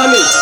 আসামি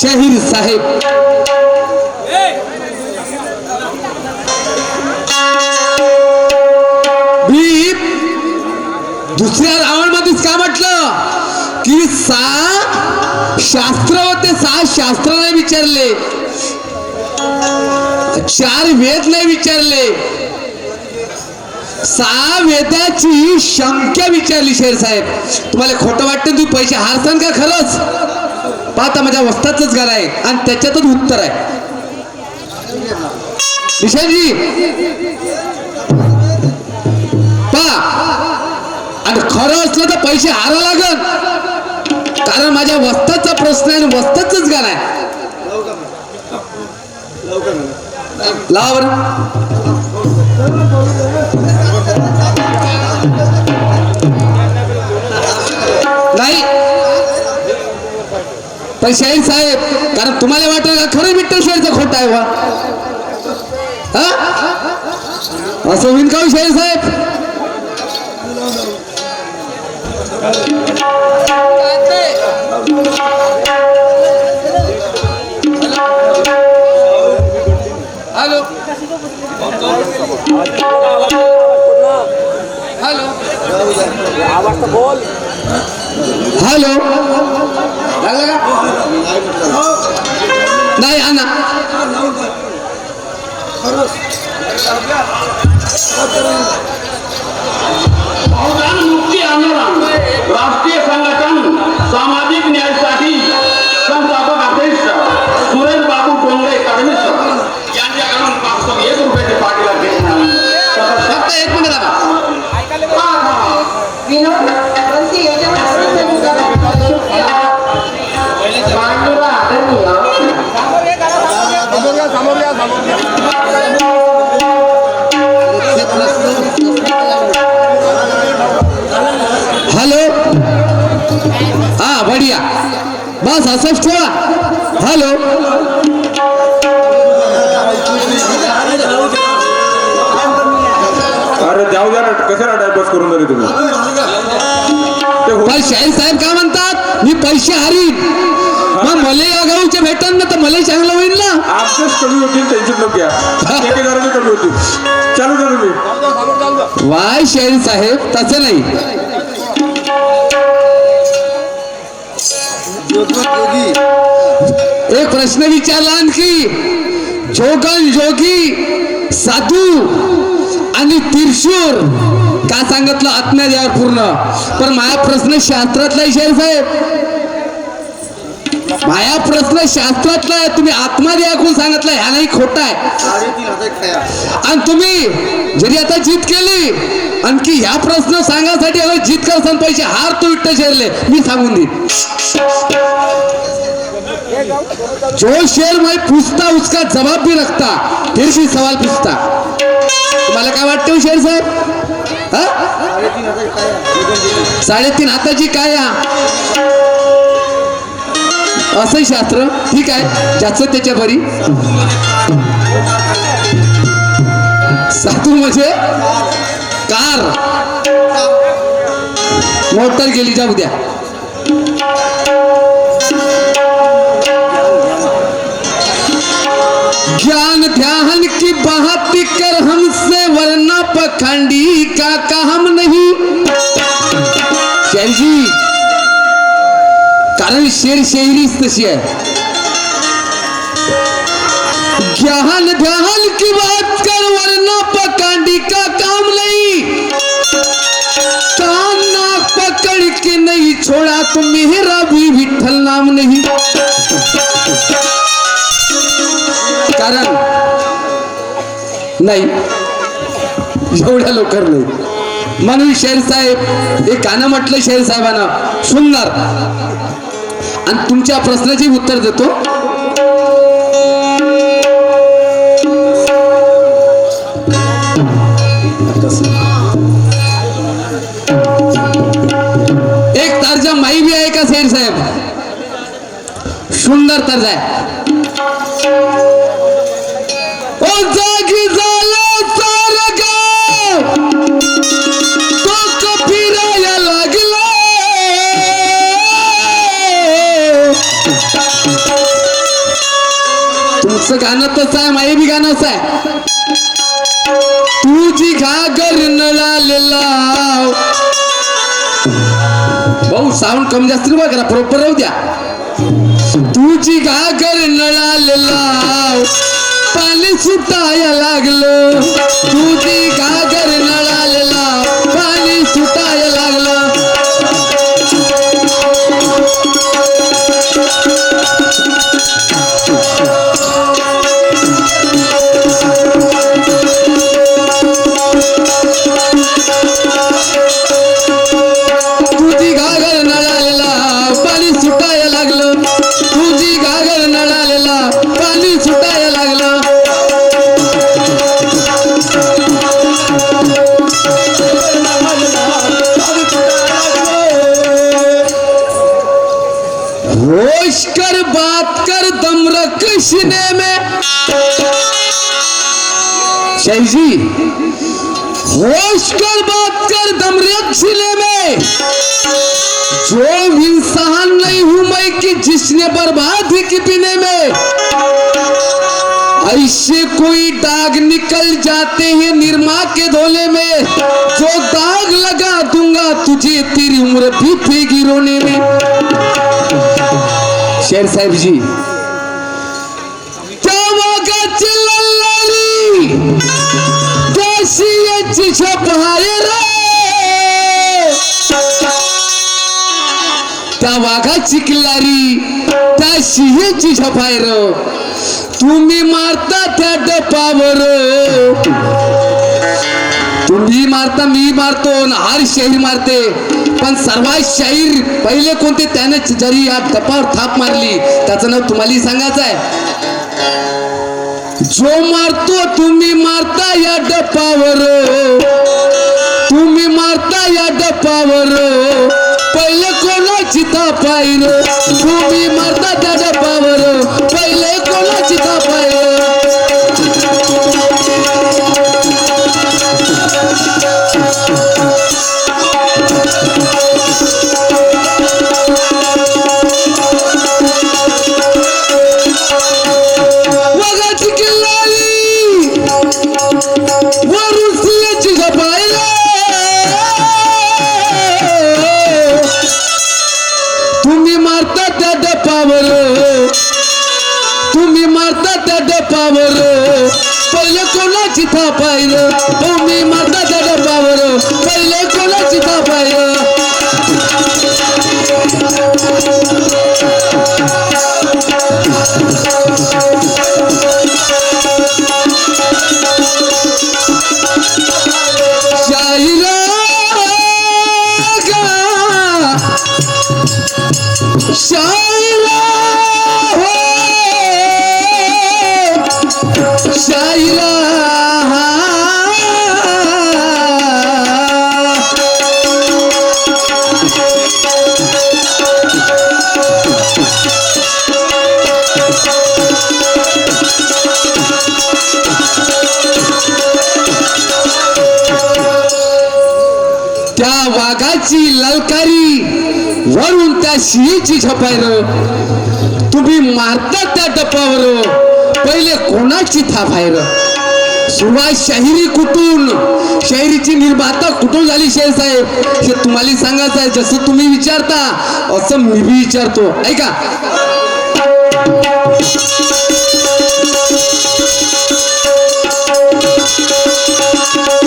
शहीर साहेब. मी दुसऱ्या रावण मध्येच का म्हटलं? की सा शास्त्र होते सहा शास्त्र नाही विचारले. चार वेद नाही विचारले. सहा वेदाची शंका विचारली शेर साहेब. तुम्हाला खोटं वाटतं तुम्ही पैसे हारसान का खरंच? आता माझ्या वस्तातच गाणं आहे आणि त्याच्यातच उत्तर आहे. विशालजी पहा आणि खरं असलं तर पैसे हारा लागल. कारण माझ्या वस्ताचा प्रश्न आहे आणि वस्ताच गाणं आहे. लावर पण शाहीर साहेब कारण तुम्हाला वाटलं का खरं विठ्ठल खोटं आहे वा हा? असं होईन का हो शाहीर साहेब? हॅलो. हॅलो. हॅलो. लागला का? नाही आणा असंच ठेवा हॅलो. अरे जाऊ द्या कशाला टाइमपास करून राहिले तुम्ही? हो- शाहीर साहेब काय म्हणतात? मी पैसे हारीन. मग मले या गावचे भेटन ना तर मला चांगलं होईल ना. आमचेच कमी होतील टेन्शन नको घ्या. ठेकेदाराचे कमी होतील. चालू तुम्ही. वाय शाहीर साहेब तसं नाही. एक प्रश्न विचारला आणखी. जोगन जोगी साधू आणि त्रिशूर. का सांगितलं? आत्म्या द्यावर पूर्ण. पण माझा प्रश्न शास्त्रातला आहे शाहीर साहेब. माया प्रश्न शास्त्रातला आहे. तुम्ही आत्मा द्या कोण सांगितलं ह्या नाही खोटा आहे. आणि तुम्ही जरी आता जीत केली आणखी ह्या प्रश्न सांगायसाठी अगर जितकर करसान पैसे हार तो इट्ट शेरले. मी सांगून देईन. जो शेर मैं पूछता उसका जवाब भी रखता. फिर भी सवाल पूछता तुम्हाला काय वाटतं हो शेर साहेब? हा? साडेतीन हाताची काय असं शास्त्र? ठीक आहे. ज्याचं त्याच्या बरी सातू म्हणजे? कार मोटर गेली जाऊ द्या ज्ञान ध्यान की बात कर हमसे, वरना पखंडी का का हम नहीं शेरजी कारण शेर तशी आहे ज्ञान ध्यान की बात कर, वरना पखंडी का के नहीं छोड़ा तो मेरा भी विठल नाम नहीं। कारण? नाही। एवढ्या लोकर नाही. म्हणून शेर साहेब हे गाणं म्हटलं शेर साहेबांना सुंदर आणि तुमच्या प्रश्नाचे उत्तर देतो. सुंदर तर्ज आहे. ओ जागी झाला सारं गाव तो फिरायला लागला. तुमचं गाणं तसं आहे माई बी गाणंच आहे. तुझी घागर नळालेला भाऊ साऊंड कमी जास्त नाही बघा बरोबर राहू द्या. तुझी घागर नळालेला पाणी सुटाया लागलं. तुझी घागर शहीजी होश कर बात कर दम रख सीने में। जो इंसान नहीं हूँ मैं कि जिसने बर्बाद की पीने में। ऐसे कोई दाग निकल जाते हैं निर्मा के धोले में। जो दाग लगा दूँगा तुझे तेरी उम्र बीतेगी रोने में। शेर साहेब जी शिहीची त्या वाघाची किल्लारी त्या शिहेची छपायर तुम्ही मारता त्या डपावर तुम्ही मारता मी मारतो न हर शहीर मारते. पण सर्वात शाहीर पहिले कोणते? त्याने जरी या डपावर थाप मारली त्याचं नाव तुम्हाला सांगायचं आहे. जो मारतो तुम्ही मारता या डपावर तुम्ही मारता या डपावर पहिले कोणाची तापायर तुम्ही मारता त्या डपावर पहिले कोणाची तापायर त्या डपावर तुम्ही मारता त्या डपावर पहिले कोणाची थापायर तुम्ही मारता त्या डपावर पहिले कोणाची थापायर वाघाची ललकारी वरून त्या शिहीची झपायर तुम्ही मारता त्या टपावर. पहिले कोणाची थापायर? सुभाष शाहिरी कुठून? शाहिरीची निर्माता कुठून झाली शेर साहेब? हे तुम्हाला सांगायचं आहे जसं तुम्ही विचारता असं मी बी विचारतो. ऐका. पण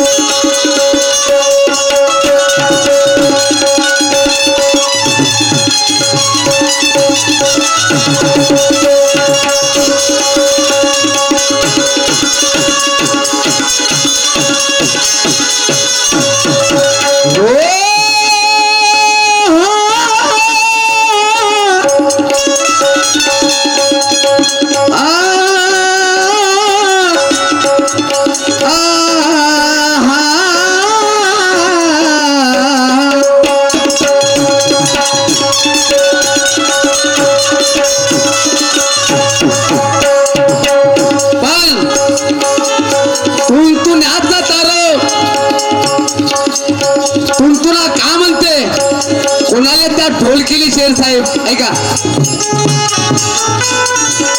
ढोलकिली शेर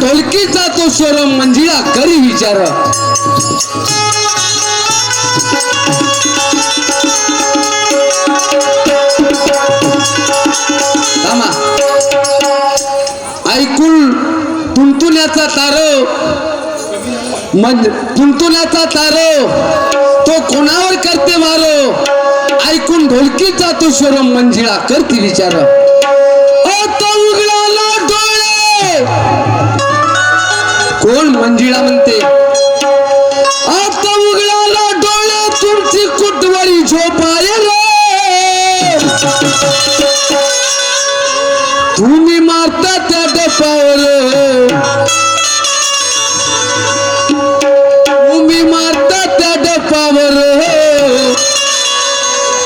ढोलकीचा तो स्वर मंजिळा करी विचार. थांबा ऐकून तुंतुण्याचा तारो म्हणजे मं तुंतुण्याचा तारो तो कोणावर करते मारो ऐकून ढोलकीचा तो स्वर मंजिळा करते विचार. मंजिळा म्हणते. आता उघडाला डोळे तुमची कुटवळी झोपाय तुम्ही मारता त्या डपावर तुम्ही मारता त्या डपावर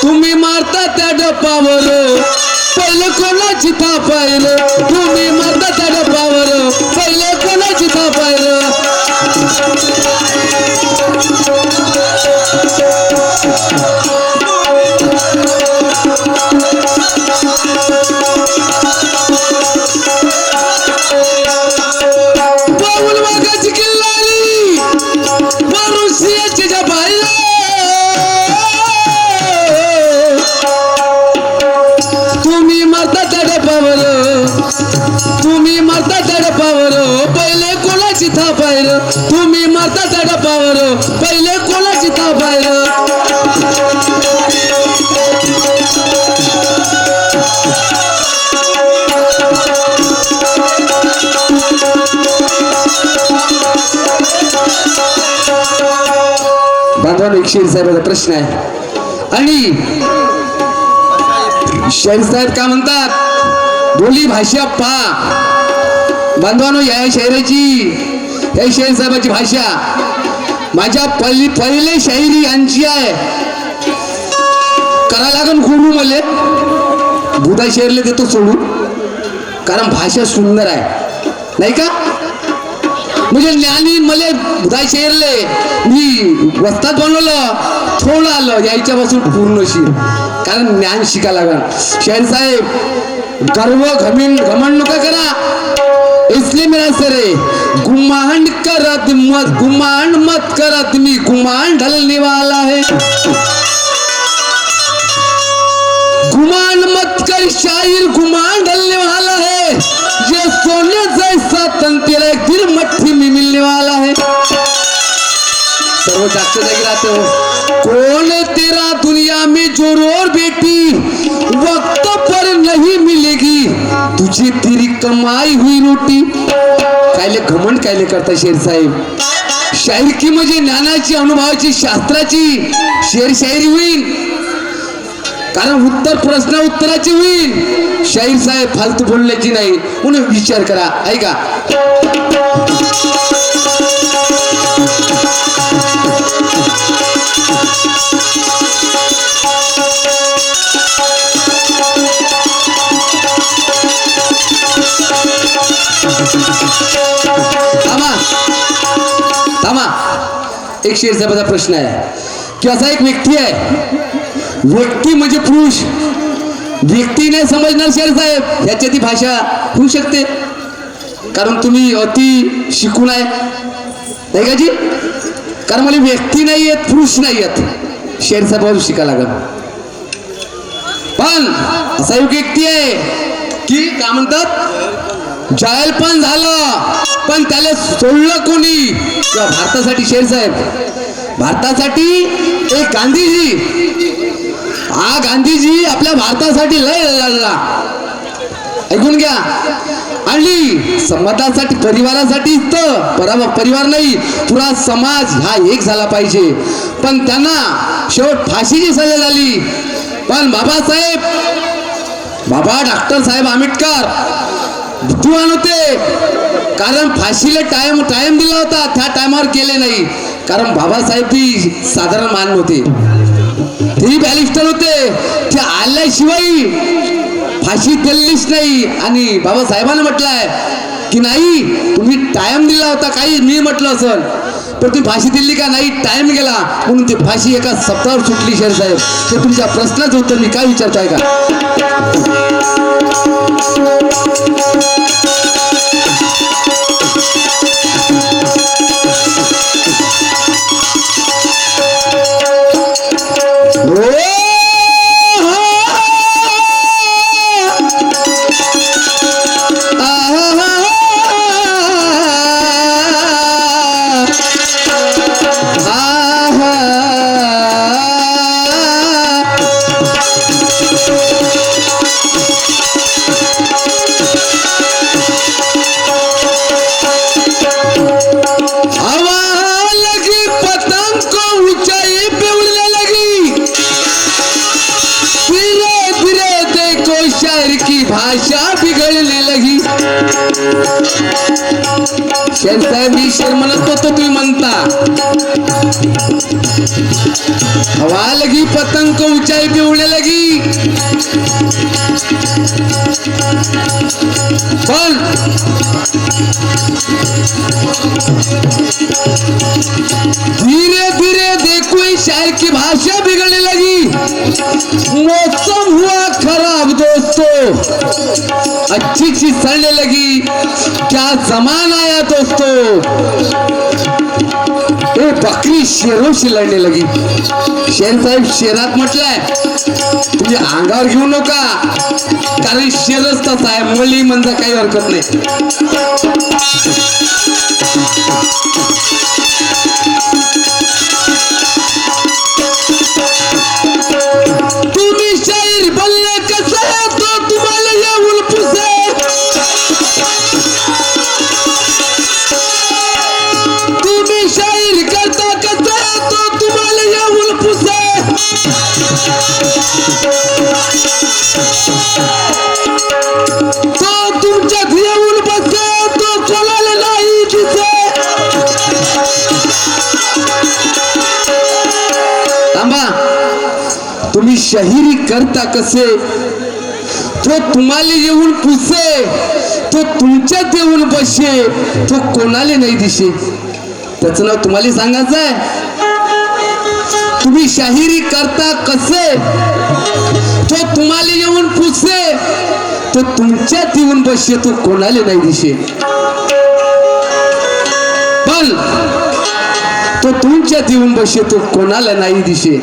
तुम्ही मार डपावर पहिलं कोणाची थापायर तुम्ही तुम्ही मरता त्या पहिले कोणाची ताबायर बांधवांनो शेर साहेबाचा प्रश्न आहे. आणि शेर साहेब का म्हणतात? बोली भाषा पा बांधवानो या शायराची हे शेर साहेबाची भाषा. माझ्या पहिली पहिले शाहिरी यांची आहे. करा लागन गुरु मले. बुधा शेरले देतो सोडू कारण भाषा सुंदर आहे. नाही का? म्हणजे ज्ञानी मले बुधा शेरले. मी वस्तात बनवलं थोडं आलं यायच्यापासून पूर्ण शिर. कारण ज्ञान शिका लागल. शेर साहेब गर्व घमिन घमंड नका करा. इसलिए मेरा सर है गुमांड करत मत गुमांड मत करत मी गुमान ढलने वाला है। गुमान मत कर शायर गुमान ढलने वाला है। ये सोने जैसा तन तेरा एक दिन मट्टी में मिलने वाला है। सर्व जागच्या जागी रहते हो। कौन तेरा दुनिया में जो रोर बेटी वक्त पर नहीं मिलेगी। तुझी तेरी कमाई हुई रोटी। कायले घमंड कायले करता शेर साहेब? शायरकी म्हणजे ज्ञानाची अनुभवाची शास्त्राची। शेर शायरी होईल कारण उत्तर प्रश्न उत्तराची होईल शाहीर साहेब फालतू बोलण्याची नाही। म्हणून विचार करा। ऐका। एक शेर साहेबाचा प्रश्न आहे. की असा एक व्यक्ती आहे. व्यक्ती म्हणजे पुरुष. व्यक्ती नाही समजणार शेर साहेब. याची ती भाषा होऊ शकते. कारण तुम्ही अति शिकून आहे. नाही का जी? कारण मला व्यक्ती नाही आहेत पुरुष नाही आहेत. शेर साहेबावर शिका लागल. पण असा एक व्यक्ती आहे. की काय म्हणतात? जायल पण झालं पण त्याला सोडलं कोणी? किंवा भारतासाठी शेर साहेब भारतासाठी एक गांधीजी हा गांधीजी आपल्या भारतासाठी लय लढला. ऐकून घ्या. आणि समाजासाठी परिवारासाठी तर परा परिवार नाही पुरा समाज हा एक झाला पाहिजे. पण त्यांना शेवट फाशीची सजा झाली. पण बाबासाहेब बाबा डॉक्टर साहेब आंबेडकर बुद्धिमान होते कारण फाशीला टाइम टाइम दिला होता. त्या टायमावर केले नाही. कारण बाबासाहेब ती साधारण मान होते ती बॅलिस्टर होते ते आल्याशिवाय फाशी दिलीच नाही. आणि बाबासाहेबांना म्हटलंय की नाही तुम्ही टाइम दिला होता. काही मी म्हटलं असल पण तुम्ही फाशी दिली का? नाही टाइम गेला. म्हणून ती फाशी एका सप्ताहावर सुटली शेर साहेब ते तुमच्या प्रश्नाचं उत्तर मी काय विचारताय का? हवा साहेब मी शेर म्हणत. होतो तुम्ही म्हणता हवा लगी पतंग उचाई ऊंचाई लगी शायर की भाषा बिगड़ने लगी। मौसम हुआ खराब दोस्तों। अच्छी चीज सड़ने लगी। क्या जमान आया दोस्तों? ए बकरी शेरों से लढणे लगी। शेर साहेब शेरात म्हटलंय तुम्ही अंगावर घेऊ नका कारण शेरच तसा आहे मुली म्हणजे काही हरकत नाही. शहिरी करता कसे? तो तुम्हाला येऊन पुसे तो तुमच्यात येऊन बसे तो कोणाला नाही दिसे? त्याचं नाव तुम्हाला सांगायचं आहे. तुम्ही शाहिरी करता कसे? तो तुम्हाला येऊन पुसे तो तुमच्यात येऊन बसे तो कोणाला नाही दिसे? पण तो तुमच्यात येऊन बसे तो कोणाला नाही दिसे?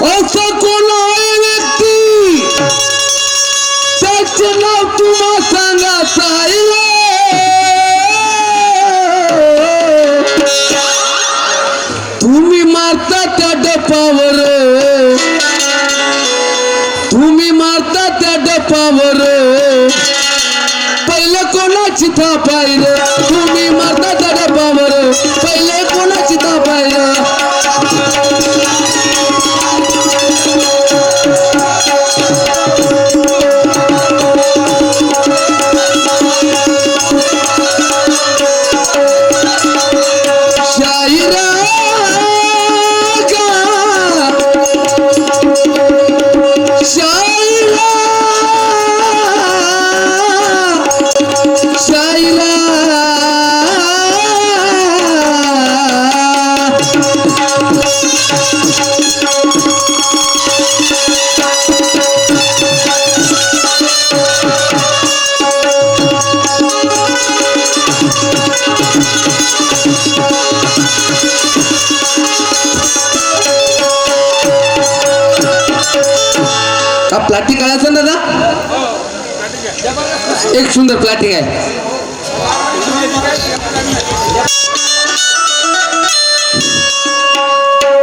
असं कोण आहे व्यक्ती त्याचे नाव तुम्हा सांगायचं आहे तुम्ही मारता त्या डपावर तुम्ही मारता त्या डपावर पहिले कोणाची थाप आहे रे? तुम्ही मारता त्या डपावर पहिले कोणाची थाप आहे दादा एक सुंदर प्लाटिंग आहे